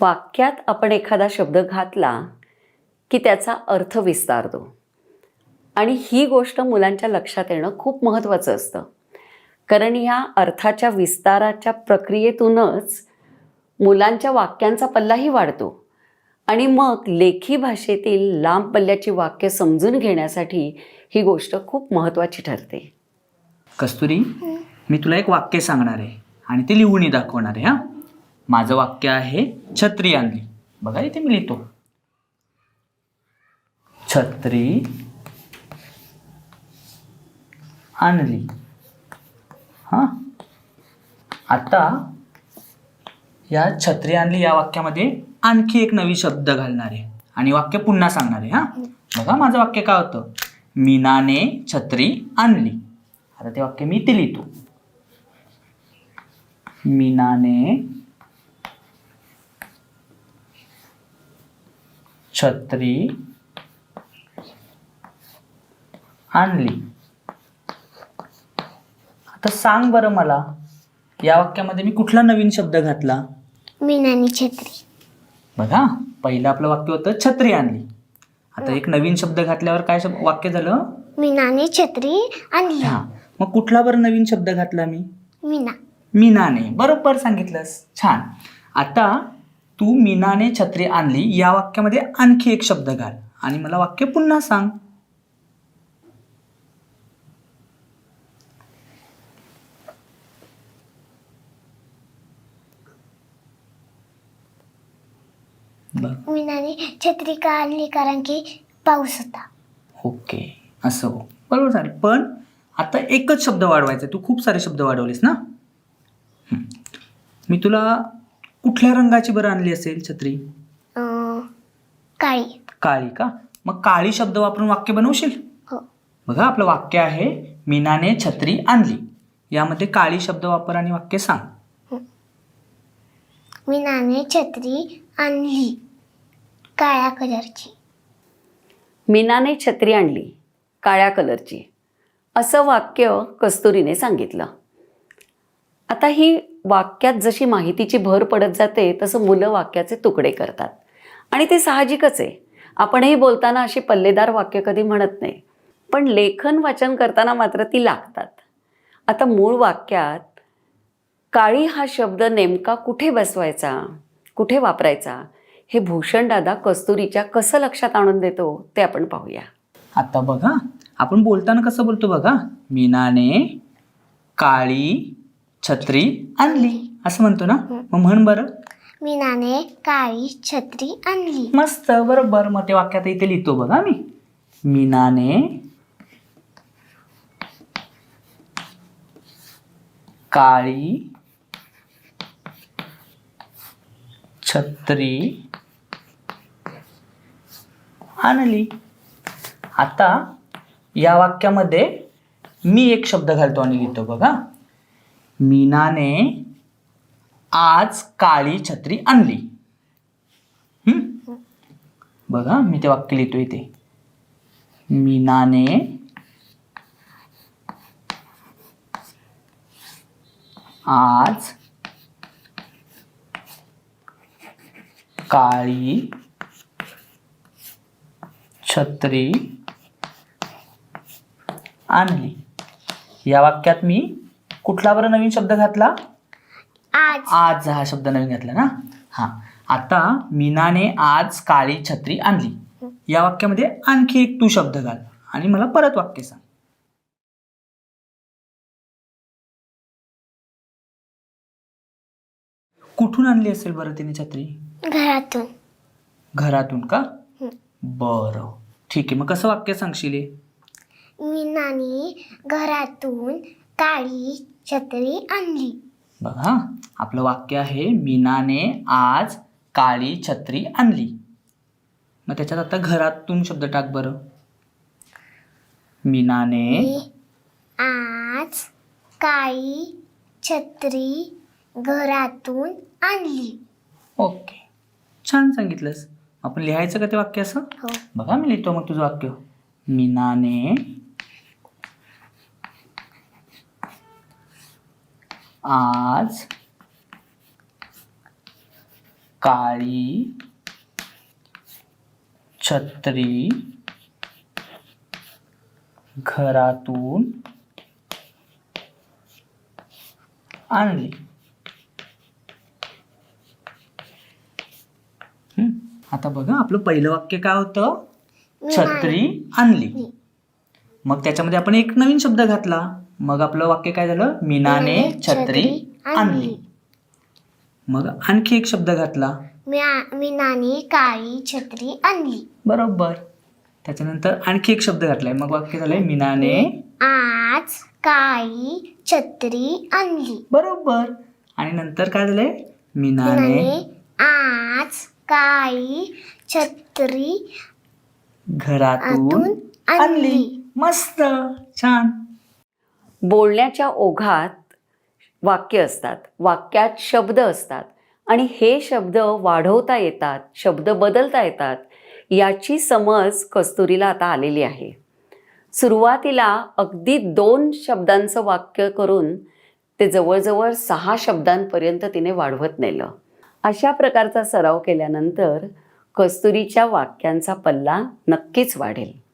वाक्यात आपण एखादा शब्द घातला की त्याचा अर्थ विस्तारतो. आणि ही गोष्ट मुलांच्या लक्षात येणं खूप महत्त्वाचं असतं. कारण या अर्थाच्या विस्ताराच्या प्रक्रियेतूनच मुलांच्या वाक्यांचा पल्लाही वाढतो. आणि मग लेखी भाषेतील लांब पल्ल्याची वाक्य समजून घेण्यासाठी ही गोष्ट खूप महत्त्वाची ठरते. कस्तुरी मी तुला एक वाक्य सांगणार आहे आणि ते लिहूनही दाखवणार आहे हा. माझं वाक्य आहे छत्री आणली. बघा इथे मी लिहितो. छत्री आणली. हा? आता या छत्री आणली या वाक्यामध्ये आणखी एक नवी शब्द घालणार आहे. आणि वाक्य पुन्हा सांगणार आहे हा? बघा माझं वाक्य काय होतं? मीनाने छत्री आणली. आता ते वाक्य मी इथे लिहितो. मीनाने छत्री आणली. आता सांग बरं मला या वाक्यामध्ये मी कुठला नवीन शब्द घातला? मीनानी छत्री. बघा पहिलं आपलं वाक्य होतं छत्री आणली. आता एक नवीन शब्द घातल्यावर काय शब्द वाक्य झालं? मीनाने छत्री आणली. हा मग कुठला बरं नवीन शब्द घातला मी? मीना. मीनाने. बरोबर सांगितलंस. छान. आता तू मीनाने छत्री आणली या वाक्यामध्ये आणखी एक शब्द घाल आणि मला वाक्य पुन्हा सांग. मीनाने छत्री का आणली? कारण की पाऊस होता. ओके असं हो. बरोबर झालं. पण आता एकच शब्द वाढवायचा तू खूप सारे शब्द वाढवलेस ना. मी तुला कुठल्या रंगाची बरं आणली असेल छत्री? अं, काळी. काळी का? मग काळी शब्द वापरून वाक्य बनवशील? हो. बघा आपलं वाक्य आहे मीनाने छत्री आणली. यामध्ये काळी शब्द वापर आणि वाक्य सांग. मीनाने छत्री आणली. काळ्या कलरची. मीनाने छत्री आणली काळ्या कलरची. असं वाक्य कस्तुरीने सांगितलं. आता ही वाक्यात जशी माहितीची भर पडत जाते तसं मुलं वाक्याचे तुकडे करतात. आणि ते साहजिकच आहे. आपणही बोलताना अशी पल्लेदार वाक्य कधी म्हणत नाही. पण लेखन वाचन करताना मात्र ती लागतात. आता मूळ वाक्यात काळी हा शब्द नेमका कुठे बसवायचा? कुठे वापरायचा? हे भूषण दादा कस्तुरीच्या कसं लक्षात आणून देतो ते आपण पाहूया. आता बघा आपण बोलताना कसं बोलतो बघा? मीनाने काळी छत्री. आणली. असं म्हणतो ना? मग म्हण बरं. मीनाने काळी छत्री आणली. मस्त बरोबर. मग ते वाक्यात इथे लिहितो बघा मी. मीनाने काळी छत्री आणली. आता या वाक्यामध्ये मी एक शब्द घालतो आणि लिहितो बघा. मीनाने आज काळी छत्री आणली. हम्म? बघा मी ते वाक्य लिहितो इथे. मीनाने आज काळी छत्री आणली. या वाक्यात मी कुठला बरं नवीन शब्द घातला? आज. आज हा शब्द नवीन घातला ना? हा. आता मीनाने आज काळी छत्री आणली. या वाक्यामध्ये आणखी एक तू शब्द घाल आणि मला परत वाक्य सांग. कुठून आणली असेल बरं तिने छत्री? घरातून. घरातून का. बरं. ठीक आहे मग कसं वाक्य सांगशील? मीनाने घरातून काळी छत्री आणली. बघा आपलं वाक्य आहे मीनाने आज काळी छत्री आणली. मग त्याच्यात आता घरातून शब्द टाक बरं. मीनाने आज काळी छत्री घरातून आणली. ओके. छान सांगितलंस. आपण लिहायचं का ते वाक्य असं? हो. बघा मी लिहितो मग तुझं वाक्य. मीनाने आज काळी छत्री घरातून आणली. हं, आता बघा आपलं पहिलं वाक्य काय होतं? छत्री आणली. मग त्याच्यामध्ये आपण एक नवीन शब्द घातला. मग आपलं वाक्य काय झालं? मीनाने छत्री आणली. मग आणखी एक शब्द घातला. मी- मीनाने काळी छत्री आणली. बरोबर. त्याच्यानंतर आणखी एक शब्द घातलाय. मग वाक्य झालंय मीनाने आज काळी छत्री आणली. बरोबर. आणि नंतर काय झालंय? मीनाने मीनाने आज काळी छत्री घरातून आतून आणली. आणली. मस्त. छान. बोलण्याच्या ओघात वाक्य असतात वाक्यात शब्द असतात आणि हे शब्द वाढवता येतात शब्द बदलता येतात याची समज कस्तुरीला आता आलेली आहे. सुरुवातीला अगदी दोन शब्दांचं वाक्य करून ते जवळजवळ सहा शब्दांपर्यंत तिने वाढवत नेलं. अशा प्रकारचा सराव केल्यानंतर कस्तुरीच्या वाक्यांचा पल्ला नक्कीच वाढेल.